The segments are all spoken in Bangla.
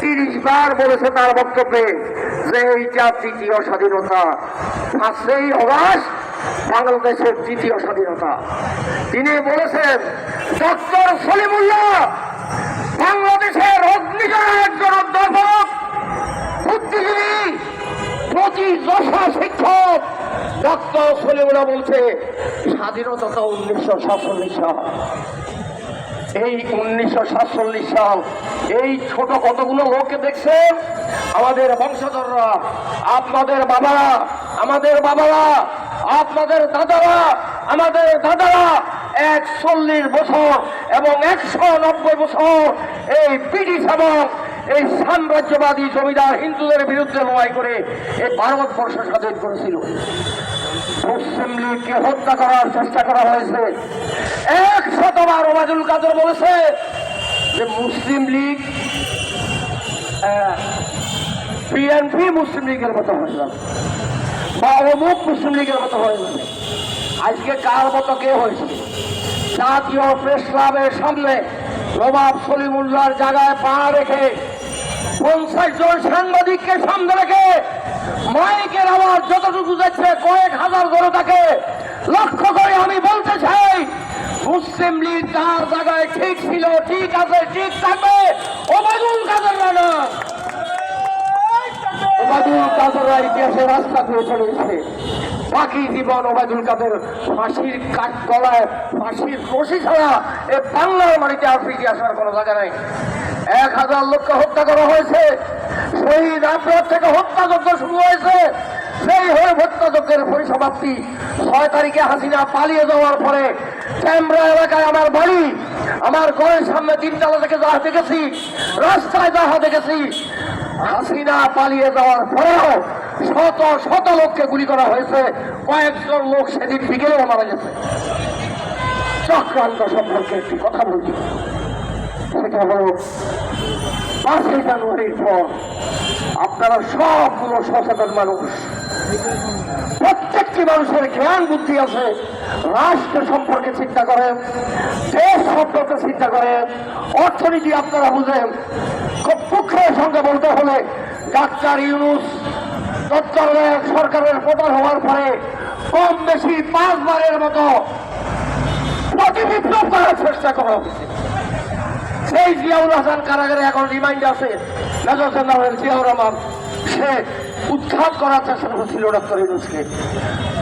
তিরিশ বার বলেছে তার বক্তব্যে যে এইটা তৃতীয় স্বাধীনতা। পাঁচই অগাস্ট বাংলাদেশের তৃতীয় স্বাধীনতা। তিনি বলেছেন, ডক্টর সলিমুল্লাহ, বাংলাদেশের অগ্নিজয় একজন অধ্যাপক বুদ্ধিজীবী, প্রতি দশা শিক্ষক ডক্টর সলিমুল্লাহ বলছে, স্বাধীনতা তো উনিশশো সাতচল্লিশ সাল। এই উনিশশো সাতচল্লিশ সাল এই ছোট কতগুলো লোককে দেখছেন আমাদের বংশধররা, আপনাদের বাবারা, আমাদের বাবারা, আপনাদের দাদারা, আমাদের দাদারা একচল্লিশ বছর এবং একশো নব্বই বছর এই ব্রিটিশ এবং এই সাম্রাজ্যবাদী জমিদার হিন্দুদের বিরুদ্ধে লড়াই করে এই ভারতবর্ষ স্বাধীন করেছিল। মুসলিম লীগকে হত্যা করার চেষ্টা করা হয়েছে। এক শতবার ওবায়দুল কাদের বলেছে যে মুসলিম লীগ বিএনপি মুসলিম লীগের মতো হয়ে বা অমুক মুসলিম লীগের মতো হয়ে যাবে। আজকে কার মতো কে হয়েছে? জাতীয় প্রেস ক্লাবের সামনে নবাব সলিমুল্লাহর জায়গায় পা রেখে পঞ্চাশ জন সাংবাদিককে সামনে রেখে মাইকের আওয়াজ যতটুকু যাচ্ছে কয়েক হাজার জনতাকে লক্ষ্য করে আমি বলতে চাই, মুসলিম লীগ তার জায়গায় ঠিক ছিল, ঠিক আছে, ঠিক থাকবে, ওবায়দুল কাদের না ওবায়দুল কাদেররা ইতিহাসে রাস্তা করে চলে গেছে বাকি জীবন ওবায়দুল কাদের ফাঁসির কাঠ গলায় ফাঁসির রশি ছাড়া এ বাংলার মাটিতে আর ফিরে আসার কোনো জায়গা নেই। এক হাজার লোককে হত্যা করা হয়েছে। শহীদ আগ্রহ থেকে হত্যাযজ্ঞ শুরু হয়েছে। সেই হয়ে হত্যাযজ্ঞের পরিসমাপ্তি ছয় তারিখে হাসিনা পালিয়ে যাওয়ার পরে ক্যামরা এলাকায় আমার বাড়ি, আমার ঘরের সামনে তিনতলা থেকে যাহা দেখেছি, রাস্তায় যাহা দেখেছি, হাসিনা পালিয়ে যাওয়ার পরেও শত শত লোককে গুলি করা হয়েছে। কয়েকজন লোক সেদিন বিকেলেও মারা গেছে। চক্রান্ত সম্পর্কে একটি কথা বলছি। সেটা হলো পাঁচই জানুয়ারির পর আপনারা সবগুলো সচেতন মানুষ। প্রত্যেকটি মানুষের জ্ঞান বুদ্ধি আছে, রাষ্ট্র সম্পর্কে চিন্তা করেন দেশ সম্পর্কে চিন্তা করেন অর্থনীতি আপনারা বুঝেন। খুব দুঃখের সঙ্গে বলতে হলে ডাক্তার ইউনুস তত্ত্বাবধায়ক সরকারের প্রধান হওয়ার পরে কম বেশি পাঁচবারের মতো প্রতি বিপ্লব করার চেষ্টা করা হয়েছে সেই জিয়াউল হাসান কারাগারে এখন রিমাইন্ড আছে। মেজর জেনারেল জিয়াউর রহমান, সে উৎখাত করার চেষ্টা করেছিল ডক্টর ইউনুসকে।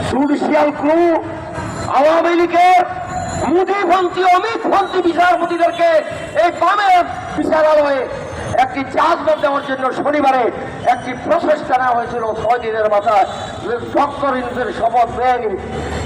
জুডিশিয়াল ক্রু, আওয়ামী লীগের মুদিপন্থী অমিতপন্থী বিচারপতিদেরকে এই বামের বিচারালয়ে একটি জাজমেন্ট দেওয়ার জন্য শনিবারে একটি প্রচেষ্টা নেওয়া হয়েছিল ছয় দিনের মাথায়। ডক্টর ইউনুসের শপথ নেয়নি।